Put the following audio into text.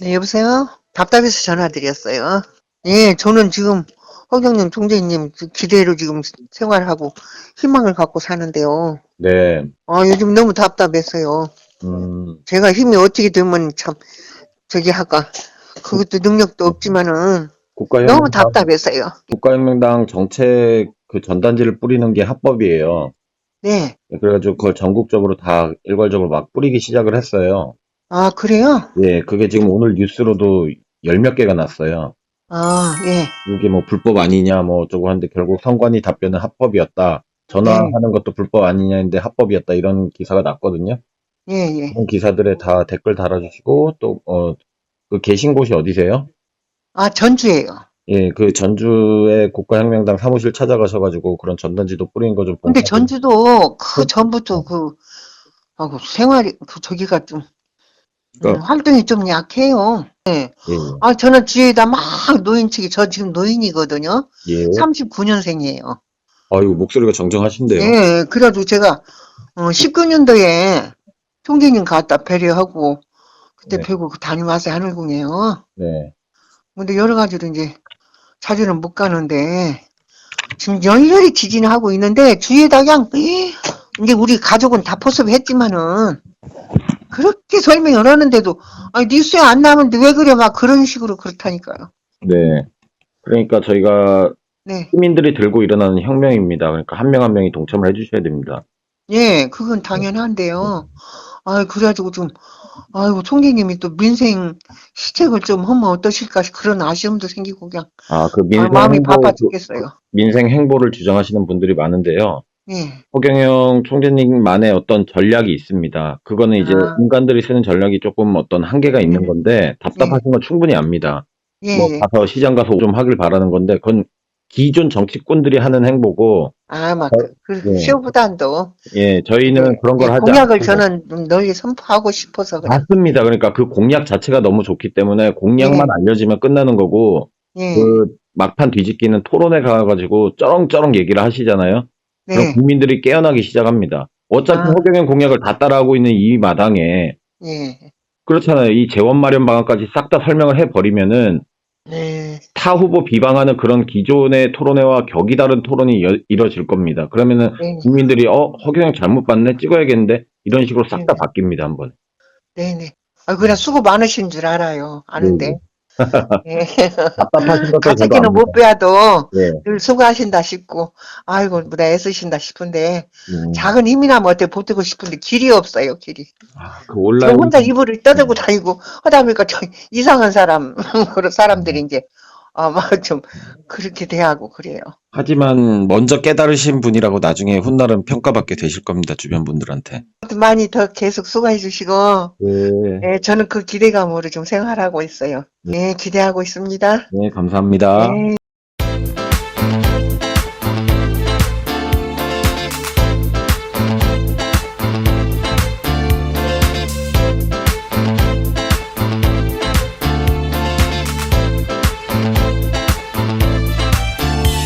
네, 여보세요? 답답해서 전화드렸어요. 예, 저는 지금 허경영 총재님 기대로 지금 생활하고 희망을 갖고 사는데요. 네. 아, 요즘 너무 답답했어요. 음, 제가 힘이 어떻게 되면 참, 저기 할까. 그것도 능력도 없지만은 국가혁명, 너무 답답했어요. 국가혁명당 정책 그 전단지를 뿌리는 게 합법이에요. 네. 그래가지고 그걸 전국적으로 다 일괄적으로 막 뿌리기 시작을 했어요. 아, 그래요? 예, 그게 지금 오늘 뉴스로도 열 몇 개가 났어요. 아, 예. 이게 뭐 불법 아니냐 뭐 어쩌고 하는데 결국 선관위 답변은 합법이었다. 전화하는 것도 불법 아니냐인데 합법이었다 이런 기사가 났거든요. 예, 예. 그런 기사들에 다 댓글 달아주시고 또 어 그 계신 곳이 어디세요? 아, 전주예요. 예, 그 전주의 국가혁명당 사무실 찾아가셔가지고 그런 전단지도 뿌린 거 좀. 근데 전주도 그 전부터 그, 아, 그 생활이, 그 저기가 좀, 그러니까- 음, 활동이 좀 약해요. 네. 예, 아, 저는 뒤에다 막 노인 측이, 저 지금 노인이거든요. 예. 39년생이에요. 아유 목소리가 정정하신데요. 예, 그래가지고 제가, 어, 19년도에 총재님 갔다 배려하고, 그때 네. 뵈고 다녀왔어요, 하늘궁에요. 네. 근데 여러 가지로 이제 자주는 못 가는데, 지금 열렬히 지진하고 있는데, 주위에다 그냥, 이제 우리 가족은 다 포섭했지만은, 그렇게 설명을 하는데도, 아니, 뉴스에 안 나오는데 왜 그래? 막 그런 식으로 그렇다니까요. 네. 그러니까 저희가 네. 시민들이 들고 일어나는 혁명입니다. 그러니까 한 명 한 명이 동참을 해주셔야 됩니다. 예, 그건 당연한데요. 아, 그래가지고 좀, 아이고, 총재님이 또 민생 시책을 좀 하면 어떠실까, 그런 아쉬움도 생기고, 그냥, 아, 그 아, 민생 마음이 행보, 바빠 죽겠어요. 민생 행보를 주장하시는 분들이 많은데요. 예, 허경영 총재님만의 어떤 전략이 있습니다. 그거는 이제 아. 인간들이 쓰는 전략이 조금 어떤 한계가 있는 건데 답답하신 건 충분히 압니다. 예, 뭐 예. 가서 시장 가서 좀 하길 바라는 건데 그건 기존 정치꾼들이 하는 행보고 아, 막, 그, 네. 시호부단도. 예 저희는 그런 걸 하지 공약을 않습니다. 저는 좀 널리 선포하고 싶어서 그래. 맞습니다. 그러니까 그 공약 자체가 너무 좋기 때문에 공약만 네. 알려지면 끝나는 거고 예, 그 막판 뒤집기는 토론에 가가지고 쩌렁쩌렁 얘기를 하시잖아요. 그럼 네, 국민들이 깨어나기 시작합니다. 어차피 아. 허경영 공약을 다 따라하고 있는 이 마당에 예, 그렇잖아요. 이 재원 마련 방안까지 싹 다 설명을 해버리면은 네, 타 후보 비방하는 그런 기존의 토론회와 격이 다른 토론이 여- 이뤄질 겁니다. 그러면은 네, 국민들이 어 허경영 잘못 봤네 찍어야겠는데 이런 식으로 싹다 네. 바뀝니다 한 번. 네, 네. 아, 그냥 수고 많으신 줄 알아요. 아는데. 예. 답답하신 것도 저도 가뜩이는 못. 빼도 네. 늘 수고하신다 싶고, 아이고, 뭐다 애쓰신다 싶은데, 음. 작은 힘이나면 어때 보태고 싶은데 길이 없어요, 길이. 아, 그저 온라인 혼자 이불을 떠들고 다니고 하다 보니까 저 이상한 사람, 그런 사람들이 이제, 아마 좀 그렇게 대하고 그래요. 하지만 먼저 깨달으신 분이라고 나중에 훗날은 평가받게 되실 겁니다 주변 분들한테. 많이 더 계속 수고해 주시고, 네. 예, 저는 그 기대감으로 좀 생활하고 있어요. 예, 기대하고 있습니다. 네 감사합니다. 예.